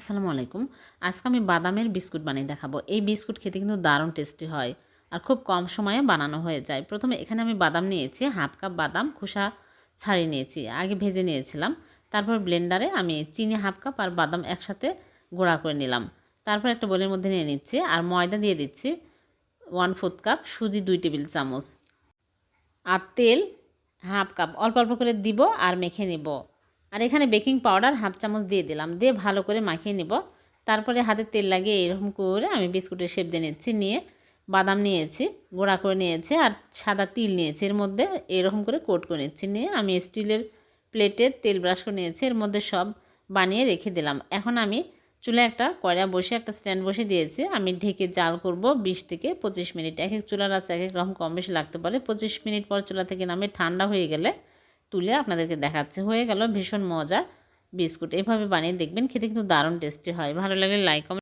আসসালামু আলাইকুম। আজকে আমি বাদামের বিস্কুট বানিয়ে দেখাবো। এই বিস্কুট খেতে কিন্তু দারুণ টেস্টি হয় আর খুব কম সময়ে বানানো হয়ে যায়। প্রথমে এখানে আমি বাদাম নিয়েছি, হাফ কাপ বাদাম, খোসা ছাড়িয়ে নিয়েছি, আগে ভেজে নিয়েছিলাম। তারপর ব্লেন্ডারে আমি চিনি হাফ কাপ আর বাদাম একসাথে গুঁড়া করে নিলাম। তারপর একটা বোলের মধ্যে নিয়ে নিচ্ছি আর ময়দা দিয়ে দিচ্ছি ওয়ান ফোর্থ কাপ সুজি দুই টেবিল চামচ। আর তেল হাফ কাপ। অল্প অল্প করে দিব আর মেখে নিব। আর এখানে বেকিং পাউডার হাফ চামচ দিয়ে দিলাম। দিয়ে ভালো করে মাখিয়ে নেব। তারপরে হাতে তেল লাগিয়ে এরকম করে আমি বিস্কুটের শেপ দিয়ে নিচ্ছি, নিয়ে বাদাম নিয়েছি, গুঁড়া করে নিয়েছি আর সাদা তিল নিয়েছি। এর মধ্যে এরকম করে কোট করে নিচ্ছি, নিয়ে আমি স্টিলের প্লেটে তেল ব্রাশ করে নিয়েছি। এর মধ্যে সব বানিয়ে রেখে দিলাম। এখন আমি চুলে একটা কয়রা বসে একটা স্ট্যান্ড বসে দিয়েছি। আমি ঢেকে জাল করব বিশ থেকে পঁচিশ মিনিট। এক এক চুলার আছে, এক এক রকম কম বেশি লাগতে পারে। পঁচিশ মিনিট পর চুলা থেকে নামে ঠান্ডা হয়ে গেলে তুলে আপনাদেরকে দেখাচ্ছে। হয়ে গেল ভীষণ মজা। বিস্কুট এভাবে বানিয়ে দেখবেন, খেতে কিন্তু দারুণ টেস্টি হয়। ভালো লাগলে লাইক